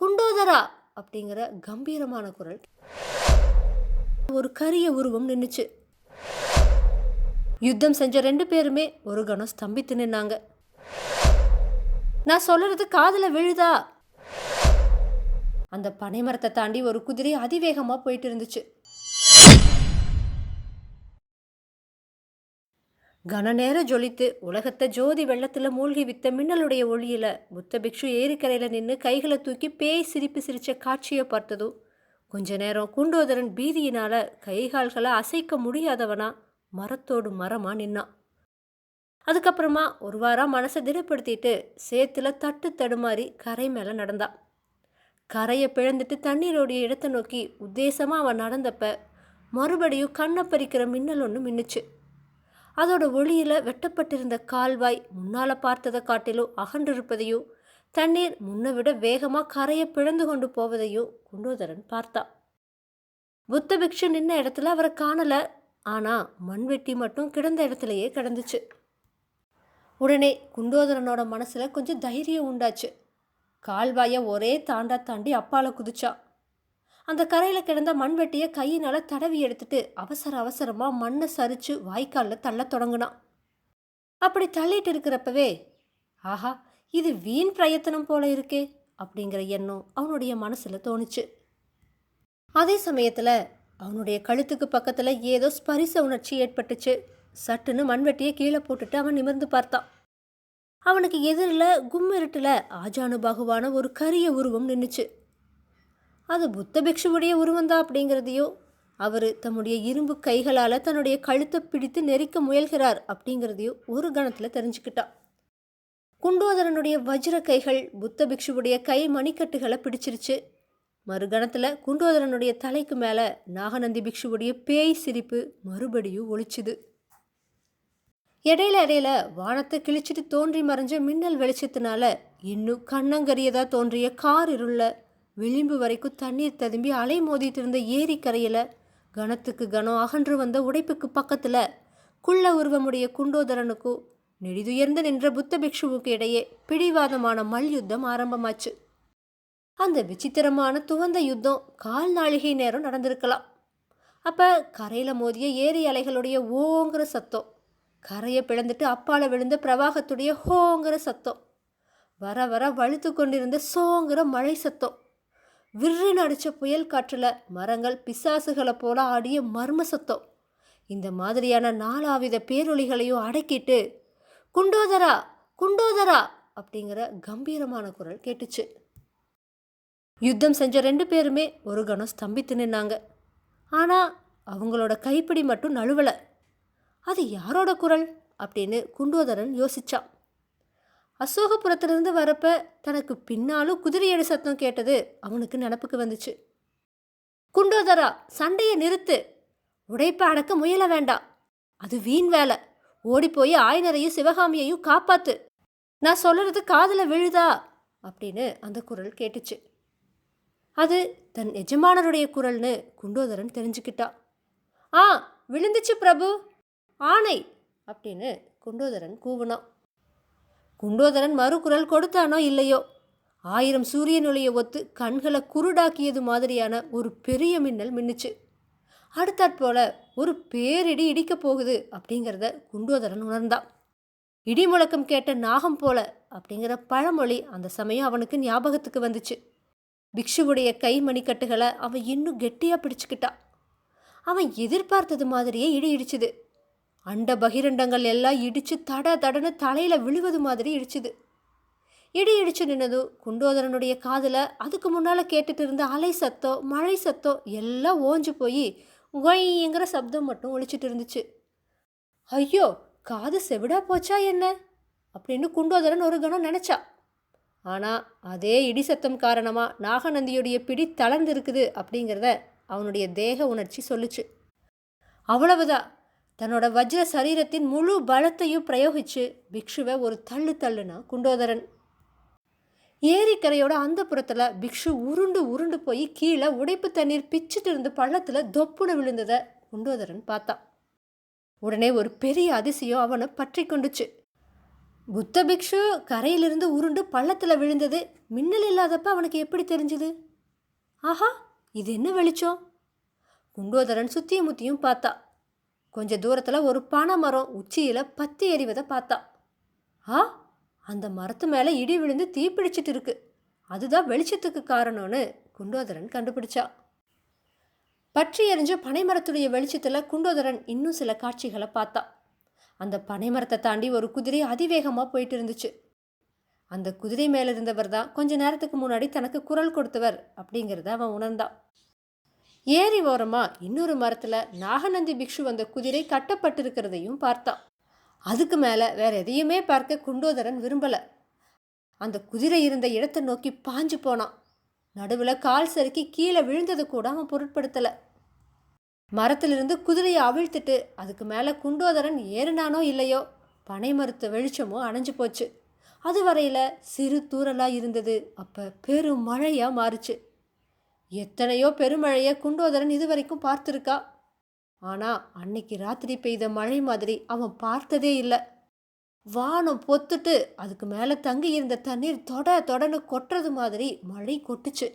குண்டோதரா அப்படிங்கிற கம்பீரமான குரல். ஒரு கரிய உருவம் நின்றுச்சு யுத்தம் செஞ்ச ரெண்டு பேருமே ஒரு கணம் ஸ்தம்பித்து நின்னாங்க. நான் சொல்றது காதில் விழுதா? அந்த பனைமரத்தை தாண்டி ஒரு குதிரை அதிவேகமா போயிட்டு இருந்துச்சு. கனநேர ஜொலித்து உலகத்தை ஜோதி வெள்ளத்தில் மூழ்கி வித்த மின்னலுடைய ஒளியில் புத்த பிக்ஷு ஏரிக்கரையில் நின்று கைகளை தூக்கி பேய் சிரிப்பு சிரித்த காட்சியை பார்த்ததும் கொஞ்ச நேரம் குண்டோதரன் பீதியினால் கைகால்களை அசைக்க முடியாதவனா மரத்தோடு மரமாக நின்னான் அதுக்கப்புறமா ஒரு வாரம் மனசை திடப்படுத்திட்டு சேத்துல தட்டு தடுமாறி கரை மேலே நடந்தான் கரையை பிழந்துட்டு தண்ணீரோடைய இடத்தை நோக்கி உத்தேசமாக அவன் நடந்தப்ப மறுபடியும் கண்ணை பறிக்கிற மின்னல் ஒன்று மின்னுச்சு. அதோட ஒளியில் வெட்டப்பட்டிருந்த கால்வாய் முன்னால் பார்த்ததை காட்டிலும் அகன்றிருப்பதையும் தண்ணீர் முன்னை விட வேகமாக கரையை பிழந்து கொண்டு போவதையும் குண்டோதரன் பார்த்தான் புத்த பிக்ஷு நின்ன இடத்துல அவரை காணலை. ஆனால் மண்வெட்டி மட்டும் கிடந்த இடத்துலையே கிடந்துச்சு. உடனே குண்டோதரனோட மனசில் கொஞ்சம் தைரியம் உண்டாச்சு. கால்வாயை ஒரே தாண்டா தாண்டி அப்பால குதிச்சான் அந்த கரையில் கிடந்த மண்வெட்டியை கையினால் தடவி எடுத்துட்டு அவசர அவசரமாக மண்ணை சரிச்சு வாய்க்காலில் தள்ள தொடங்கினான். அப்படி தள்ளிட்டு இருக்கிறப்பவே ஆஹா இது வீண் பிரயத்தனம் போல இருக்கே அப்படிங்கிற எண்ணம் அவனுடைய மனசில் தோணுச்சு. அதே சமயத்தில் அவனுடைய கழுத்துக்கு பக்கத்தில் ஏதோ ஸ்பரிச உணர்ச்சி ஏற்பட்டுச்சு. சட்டுன்னு மண்வெட்டியை கீழே போட்டுட்டு அவன் நிமிர்ந்து பார்த்தான். அவனுக்கு எதிரில் கும்மிருட்டில் ஆஜானுபாகுவான ஒரு கரிய உருவம் நின்றுச்சு அது புத்த பிக்ஷுவுடைய உருவந்தான் அப்படிங்கிறதையோ அவர் தம்முடைய இரும்பு கைகளால் தன்னுடைய கழுத்தை பிடித்து நெரிக்க முயல்கிறார் அப்படிங்கிறதையோ ஒரு கணத்தில் தெரிஞ்சுக்கிட்டான். குண்டோதரனுடைய வஜ்ர கைகள் புத்த பிக்ஷுவுடைய கை மணிக்கட்டுகளை பிடிச்சிருச்சு. மறுகணத்தில் குண்டோதரனுடைய தலைக்கு மேலே நாகநந்தி பிக்ஷுவுடைய பேய் சிரிப்பு மறுபடியும் ஒழிச்சுது இடையில இடையில வானத்தை கிழிச்சிட்டு தோன்றி மறைஞ்ச மின்னல் வெளிச்சத்தினால இன்னும் கண்ணங்கரியதாக தோன்றிய கார் இருள விளிம்பு வரைக்கும் தண்ணீர் ததும்பி அலை மோதிட்டிருந்த ஏரிக்கரையில் கணத்துக்கு கணம் அகன்று வந்த உடைப்புக்கு பக்கத்தில் குள்ள உருவமுடைய குண்டோதரனுக்கும் நெடிதுயர்ந்து நின்ற புத்த பிக்ஷுவுக்கு இடையே பிடிவாதமான மல்யுத்தம் ஆரம்பமாச்சு. அந்த விசித்திரமான துவந்த யுத்தம் கால் நாழிகை நேரம் நடந்திருக்கலாம். அப்போ கரையில் மோதிய ஏரி அலைகளுடைய ஓங்கிற சத்தம் கரையை பிளந்துட்டு அப்பால விழுந்த பிரவாகத்துடைய ஹோங்கிற சத்தம் வர வர வழுத்து கொண்டிருந்த சோங்கிற மழை சத்தம் விற்றுன்னு அடித்த புயல் காற்றில் மரங்கள் பிசாசுகளை போல ஆடிய மர்ம சத்தம். இந்த மாதிரியான நாலாவித பேரொலிகளையும் அடக்கிட்டு குண்டோதரா குண்டோதரா அப்படிங்கிற கம்பீரமான குரல் கேட்டுச்சு. யுத்தம் செஞ்ச ரெண்டு பேருமே ஒரு கணம் ஸ்தம்பித்து நின்னாங்க. ஆனால் அவங்களோட கைப்பிடி மட்டும் நழுவலை. அது யாரோட குரல்? அப்படின்னு குண்டோதரன் யோசிச்சான். அசோகபுரத்திலிருந்து வரப்ப தனக்கு பின்னாலும் குதிரையடி சத்தம் கேட்டது அவனுக்கு நினப்புக்கு வந்துச்சு. குண்டோதரா சண்டையை நிறுத்து. உடைப்பை அடக்க முயல வேண்டாம் அது வீண் வேலை. ஓடிப்போய் ஆயனரையும் சிவகாமியையும் காப்பாத்து. நான் சொல்றது காதில் விழுதா? அப்படின்னு அந்த குரல் கேட்டுச்சு. அது தன் எஜமானருடைய குரல்னு குண்டோதரன் தெரிஞ்சுக்கிட்டான் ஆ விழுந்துச்சு பிரபு. ஆணை அப்படின்னு குண்டோதரன் கூவுனான். குண்டோதரன் மறுக்குரல் கொடுத்தானோ இல்லையோ? ஆயிரம் சூரியனுடைய ஒத்து கண்களை குருடாக்கியது மாதிரியான ஒரு பெரிய மின்னல் மின்னுச்சு. அடுத்தாற்போல ஒரு பேரிடி இடிக்கப் போகுது அப்படிங்கிறத குண்டோதரன் உணர்ந்தான். இடி முழக்கம் கேட்ட நாகம் போல அப்படிங்கிற பழமொழி அந்த சமயம் அவனுக்கு ஞாபகத்துக்கு வந்துச்சு. பிக்ஷுவுடைய கை மணிக்கட்டுகளை அவன் இன்னும் கெட்டியாக பிடிச்சுக்கிட்டான். அவன் எதிர்பார்த்தது மாதிரியே இடி இடிச்சுது. அண்ட பகிரண்டங்கள் எல்லாம் இடிச்சு தட தடன்னு தலையில் விழுவது மாதிரி இடிச்சுது. இடி இடிச்சு நின்னதும் குண்டோதரனுடைய காதில் அதுக்கு முன்னால் கேட்டுட்டு இருந்த அலை சத்தம் மழை சத்தம் எல்லாம் ஓஞ்சு போய் ஒய்ங்கிற சப்தம் மட்டும் ஒழிச்சிட்டு இருந்துச்சு. ஐயோ காது செவிடா போச்சா என்ன? அப்படின்னு குண்டோதரன் ஒரு கணம் நினச்சா. ஆனால் அதே இடி சத்தம் காரணமாக நாகநந்தியுடைய பிடி தளர்ந்து இருக்குது அப்படிங்கிறத அவனுடைய தேக உணர்ச்சி சொல்லுச்சு. அவ்வளவுதான். தன்னோட வஜ்ர சரீரத்தின் முழு பலத்தையும் பிரயோகிச்சு பிக்ஷுவை ஒரு தள்ளு தள்ளுனா குண்டோதரன். ஏரிக்கரையோட அந்த புறத்தில் பிக்ஷு உருண்டு உருண்டு போய் கீழே உடைப்பு தண்ணீர் பிச்சுட்டு இருந்து பள்ளத்தில் தொப்புன விழுந்ததை குண்டோதரன் பார்த்தான் உடனே ஒரு பெரிய அதிசயம் அவனை பற்றி கொண்டுச்சு. புத்த பிக்ஷு கரையிலிருந்து உருண்டு பள்ளத்தில் விழுந்தது மின்னல் இல்லாதப்ப அவனுக்கு எப்படி தெரிஞ்சுது? ஆஹா இது என்ன வெளிச்சம்? குண்டோதரன் சுத்தியும் முத்தியும் பார்த்தா கொஞ்ச தூரத்தில் ஒரு பனை மரம் உச்சியில் பத்தி எறிவதை பார்த்தா. ஆ அந்த மரத்து மேலே இடி விழுந்து தீப்பிடிச்சிட்டு இருக்கு. அதுதான் வெளிச்சத்துக்கு காரணம்னு குண்டோதரன் கண்டுபிடிச்சா. பற்றி எறிஞ்ச பனைமரத்துடைய வெளிச்சத்தில் குண்டோதரன் இன்னும் சில காட்சிகளை பார்த்தா. அந்த பனைமரத்தை தாண்டி ஒரு குதிரை அதிவேகமாக போயிட்டு இருந்துச்சு. அந்த குதிரை மேலே இருந்தவர் தான் கொஞ்ச நேரத்துக்கு முன்னாடி தனக்கு குரல் கொடுத்தவர் அப்படிங்கிறத அவன் உணர்ந்தான். ஏரி ஓரமாக இன்னொரு மரத்தில் நாகநந்தி பிக்ஷு வந்த குதிரை கட்டப்பட்டிருக்கிறதையும் பார்த்தான் அதுக்கு மேலே வேற எதையுமே பார்க்க குண்டோதரன் விரும்பலை. அந்த குதிரை இருந்த இடத்தை நோக்கி பாஞ்சு போனான் நடுவில் கால் சறுக்கி கீழே விழுந்தது கூட அவன் பொருட்படுத்தலை. மரத்திலிருந்து குதிரையை அவிழ்த்துட்டு அதுக்கு மேலே குண்டோதரன் ஏறினானோ இல்லையோ பனை மரத்து வெளிச்சமோ அணைஞ்சு போச்சு. அது வரையில் சிறு தூரலாக இருந்தது. அப்போ பெரும் மழையாக மாறுச்சு. எத்தனையோ பெருமழையை குண்டோதரன் இது வரைக்கும் பார்த்துருக்கா. ஆனால் அன்னைக்கு ராத்திரி பெய்த மழை மாதிரி அவன் பார்த்ததே இல்லை. வானம் பொத்துட்டு அதுக்கு மேலே தங்கி இருந்த தண்ணீர் தொட தொடன்னு கொட்டுறது மாதிரி மழை கொட்டுச்சு.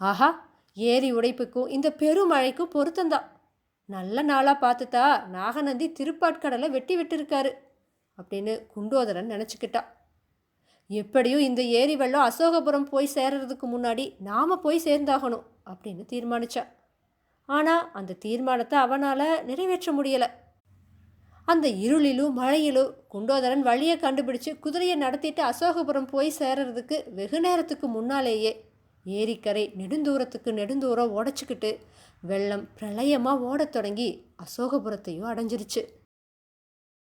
ஆஹா ஏரி உடைப்புக்கும் இந்த பெருமழைக்கும் பொருத்தந்தான் நல்ல நாளாக பார்த்துட்டா நாகநந்தி திருப்பாட்கடலை வெட்டி விட்டுருக்காரு அப்படின்னு குண்டோதரன் நினச்சிக்கிட்டா. எப்படியும் இந்த ஏரி வெள்ளம் அசோகபுரம் போய் சேர்றதுக்கு முன்னாடி நாம் போய் சேர்ந்தாகணும் அப்படின்னு தீர்மானிச்சா. ஆனால் அந்த தீர்மானத்தை அவனால் நிறைவேற்ற முடியலை. அந்த இருளிலும் மழையிலும் குண்டோதரன் வழியை கண்டுபிடிச்சு குதிரையை நடத்திட்டு அசோகபுரம் போய் சேர்றதுக்கு வெகு நேரத்துக்கு முன்னாலேயே ஏரிக்கரை நெடுந்தூரத்துக்கு நெடுந்தூரம் உடச்சிக்கிட்டு வெள்ளம் பிரளயமாக ஓடத் தொடங்கி அசோகபுரத்தையும் அடைஞ்சிருச்சு.